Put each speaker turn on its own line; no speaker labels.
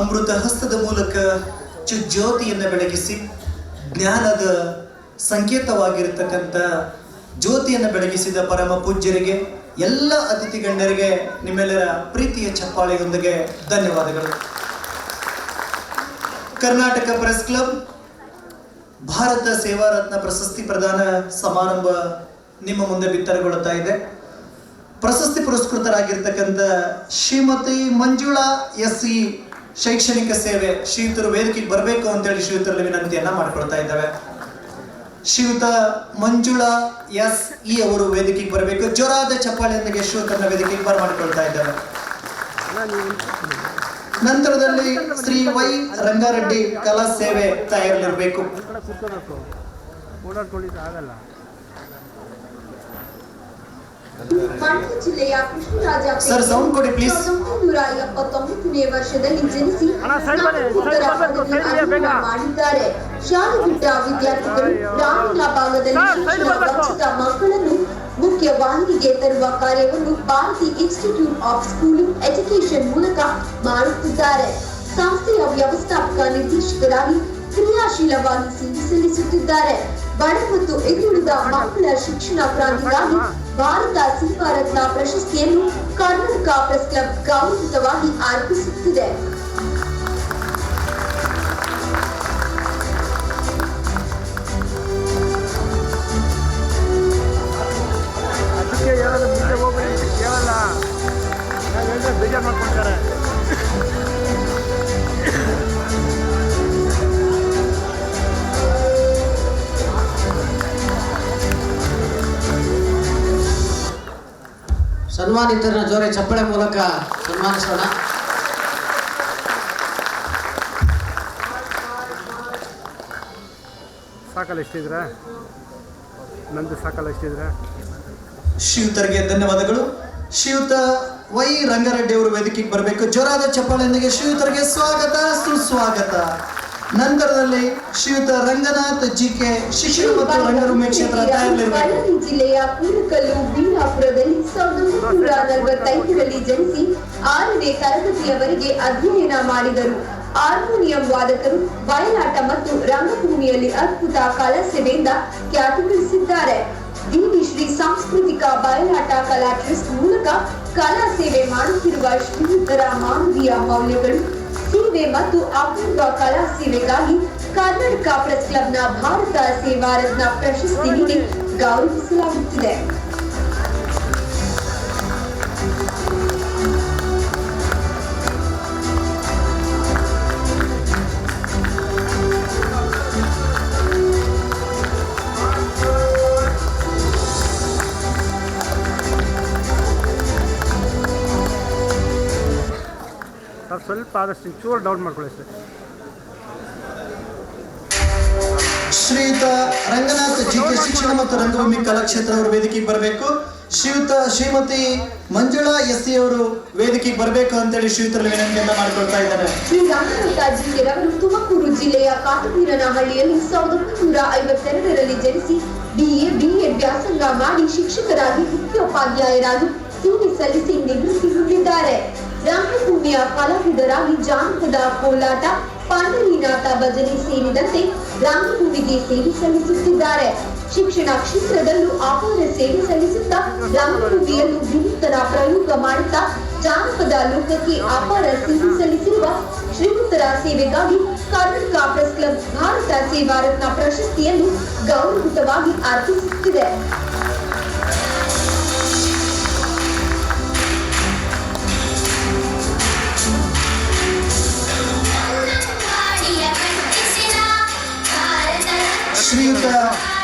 ಅಮೃತ ಹಸ್ತದ ಮೂಲಕ ಜ್ಯೋತಿಯನ್ನು ಬೆಳಗಿಸಿ ಜ್ಞಾನದ ಸಂಕೇತವಾಗಿರತಕ್ಕಂಥ ಜ್ಯೋತಿಯನ್ನು ಬೆಳಗಿಸಿದ ಪರಮ ಪೂಜ್ಯರಿಗೆ, ಎಲ್ಲ ಅತಿಥಿ ಗಣ್ಯರಿಗೆ, ನಿಮ್ಮೆಲ್ಲರ ಪ್ರೀತಿಯ ಚಪ್ಪಾಳೆಯೊಂದಿಗೆ ಧನ್ಯವಾದಗಳು. ಕರ್ನಾಟಕ ಪ್ರೆಸ್ ಕ್ಲಬ್, ಭಾರತ ಸೇವಾ ರತ್ನ ಪ್ರಶಸ್ತಿ ಪ್ರದಾನ ಸಮಾರಂಭ ನಿಮ್ಮ ಮುಂದೆ ಬಿತ್ತರಗೊಳ್ಳುತ್ತಾ ಇದೆ. ಪ್ರಶಸ್ತಿ ಪುರಸ್ಕೃತರಾಗಿರ್ತಕ್ಕಂಥ ಶ್ರೀಮತಿ ಮಂಜುಳಾ ಎಸ್ ಸಿ ಶೈಕ್ಷಣಿಕ ಸೇವೆ ಶ್ರೀಯುತರು ವೇದಿಕೆಗೆ ಬರಬೇಕು ಅಂತೇಳಿ ಶ್ರೀಯುತರಲ್ಲಿ ವಿನಂತಿಯನ್ನ ಮಾಡ್ಕೊಳ್ತಾ ಇದ್ದಾವೆ. ಶ್ರೀಯುತ ಮಂಜುಳಾ ಎಸ್ ಇ ಅವರು ವೇದಿಕೆಗೆ ಬರಬೇಕು. ಜೋರಾದ ಚಪ್ಪಾಳೆಯೊಂದಿಗೆ ಶ್ರೀಯುತರನ್ನ ವೇದಿಕೆಗೆ ಬರಮಾಡಿಕೊಳ್ತಾ ಇದ್ದಾರೆ ನಂತರದಲ್ಲಿ ಶ್ರೀ ವೈ ರಂಗಾರೆಡ್ಡಿ ಕಲಾ ಸೇವೆ ತಯಾರಿರಬೇಕು
ಮಂಡ್ಯ ಜಿಲ್ಲೆಯ ಕೃಷ್ಣರಾಜ
sound ಕೊಡಿ, please.
ನೂರ ಎಪ್ಪತ್ತೊಂಬತ್ತನೇ ವರ್ಷದಲ್ಲಿ ಜನಿಸಿ. ಮಾಡಿದ್ದಾರೆ ಶಾಲೆ ಬಿಟ್ಟ ವಿದ್ಯಾರ್ಥಿಗಳು. ಗ್ರಾಮೀಣ ಭಾಗದಲ್ಲಿ. ವಂಚಿತ ಮಕ್ಕಳನ್ನು ಮುಖ್ಯ ವಾಹಿನಿಗೆ ತರುವ ಕಾರ್ಯವನ್ನು Bharati institute of schooling education ಮೂಲಕ ಮಾಡುತ್ತಿದ್ದಾರೆ ಸಂಸ್ಥೆಯ ವ್ಯವಸ್ಥಾಪಕ ನಿರ್ದೇಶಕರಾಗಿ ಕ್ರಿಯಾಶೀಲವಾಗಿ ಸೇವೆ ಸಲ್ಲಿಸುತ್ತಿದ್ದಾರೆ ಬಡ ಮತ್ತು ಹಿಂದುಳಿದ ಮಕ್ಕಳ ಶಿಕ್ಷಣ ಕ್ರಾಂತಿಗಾಗಿ ಭಾರತ ರತ್ನ ಪ್ರಶಸ್ತಿಯನ್ನು ಕರ್ನಾಟಕ ಪ್ರೆಸ್ ಕ್ಲಬ್ ಗೌರವಿತವಾಗಿ ಅರ್ಪಿಸುತ್ತಿದೆ
ಸನ್ಮಾನಿತರನ್ನ ಜೋರೆ ಚಪ್ಪಳೆ ಮೂಲಕ ಸನ್ಮಾನಿಸೋಣ.
ಸಾಕಲ್ಲ ಎಷ್ಟಿದ್ರ? ನಂದು ಸಾಕಲ್ಲ ಎಷ್ಟಿದ್ರ?
ಶ್ರೀಯುತರಿಗೆ ಧನ್ಯವಾದಗಳು. ಶ್ರೀಯುತ ವೈ ರಂಗಾರೆಡ್ಡಿ ಅವರು ವೇದಿಕೆಗೆ ಬರಬೇಕು. ಜೋರಾದ ಚಪ್ಪಾಳೆಯೊಂದಿಗೆ ಶ್ರೀಯುತರಿಗೆ ಸ್ವಾಗತ ಸುಸ್ವಾಗತ. ನಂತರದಲ್ಲಿ ಶ್ರೀಯುತ ರಂಗನಾಥ್ ಜಿ ಕೆ ಶಿಶು ಮತ್ತು ರಂಗಭೂಮಿ ಕ್ಷೇತ್ರ
ಜಿಲ್ಲೆಯ ಕುರುಕಲ್ಲು ವೀರಾಪುರದಲ್ಲಿ ಸಾವಿರದ ಒಂಬೈನೂರ ನಲವತ್ತೈದರಲ್ಲಿ ಜನಿಸಿ ಆರನೇ ತರಗತಿಯವರೆಗೆ ಅಧ್ಯಯನ ಮಾಡಿದರು. ಹಾರ್ಮೋನಿಯಂ ವಾದಕರು ಬಯಲಾಟ ಮತ್ತು ರಂಗಭೂಮಿಯಲ್ಲಿ ಅದ್ಭುತ ಕಲಾ ಸೇವೆಯಿಂದ ಖ್ಯಾತಿ ಗಳಿಸಿದ್ದಾರೆ ದೀನಿ ಶ್ರೀ ಸಾಂಸ್ಕೃತಿಕ ಬಯಲಾಟ ಕಲಾ ಟ್ರಸ್ಟ್ ಮೂಲಕ ಕಲಾ ಸೇವೆ ಮಾಡುತ್ತಿರುವ ಶ್ರೀಯುತರ ಮಾನವೀಯ ಮೌಲ್ಯಗಳು ಸೇವೆ ಮತ್ತು ಅಪೂರ್ವ ಕಲಾ ಸೇವೆಗಾಗಿ ಕರ್ನಾಟಕ ಪ್ರೆಸ್ ಕ್ಲಬ್ನ ಭಾರತ ಸೇವಾ ರತ್ನ ಪ್ರಶಸ್ತಿ ನೀಡಿ ಗೌರವಿಸಲಾಗುತ್ತಿದೆ.
ಸ್ವಲ್ಪ ಆದಷ್ಟು ಚೂರು ಡೌನ್ ಮಾಡ್ಕೊಳ್ಳಿ ಸರ್
ಶ್ರೀಯುತ ರಂಗನಾಥ್ ಜಿ ಕೆ ಶಿಕ್ಷಣ ಮತ್ತು ರಂಗಭೂಮಿ ಕಲಾಕ್ಷೇತ್ರ ಅವರು ವೇದಿಕೆಗೆ ಬರಬೇಕು. ಶ್ರೀಯುತ ಶ್ರೀಮತಿ ಮಂಜುಳಾ ಎಸ್ ಸಿ ಅವರು ವೇದಿಕೆಗೆ ಬರಬೇಕು ಅಂತೇಳಿ ಶ್ರೀಯುತರಲ್ಲಿ ವಿನಂತಿಯನ್ನ ಮಾಡ್ಕೊಳ್ತಾ ಇದ್ದಾರೆ.
ಶ್ರೀ ರಂಗನಾಥ ಅವರು ತುಮಕೂರು ಜಿಲ್ಲೆಯ ಕಾಟವೀರನಹಳ್ಳಿಯಲ್ಲಿ ಸಾವಿರದ ಒಂಬೈನೂರ ಐವತ್ತೆರಡರಲ್ಲಿ ಜನಿಸಿ ಬಿಎ ಬಿಎಡ್ ವ್ಯಾಸಂಗ ಮಾಡಿ ಶಿಕ್ಷಕರಾಗಿ ಮುಖ್ಯೋಪಾಧ್ಯಾಯರಾಗಿ ಸೇವೆ ಸಲ್ಲಿಸಿ ನಿವೃತ್ತಿ ಹೊಂದಿದ್ದಾರೆ. ರಂಗಭೂಮಿಯ ಕಲಾವಿದರಾಗಿ ಜಾನಪದ ಕೋಲಾಟ ಪಂಡರೀನಾಥ ಭಜನೆ ಸೇರಿದಂತೆ ರಂಗಭೂಮಿಗೆ ಸೇವೆ ಸಲ್ಲಿಸುತ್ತಿದ್ದಾರೆ. ಶಿಕ್ಷಣ ಕ್ಷೇತ್ರದಲ್ಲೂ ಅಪಾರ ಸೇವೆ ಸಲ್ಲಿಸುತ್ತಾ ರಂಗಭೂಮಿಯನ್ನು ವಿನೂತನ ಪ್ರಯೋಗ ಮಾಡುತ್ತಾ ಜಾನಪದ ಲೋಕಕ್ಕೆ ಅಪಾರ ಸೇವೆ ಸಲ್ಲಿಸಿರುವ ಶ್ರೀಮಂತರ ಸೇವೆಗಾಗಿ ಕರ್ನಾಟಕ ಪ್ರೆಸ್ ಕ್ಲಬ್ ಭಾರತ ಸೇವಾ ರತ್ನ ಪ್ರಶಸ್ತಿಯನ್ನು ಗೌರವಿತವಾಗಿ ಅರ್ಪಿಸುತ್ತಿದೆ.
ಶ್ರೀಯುತ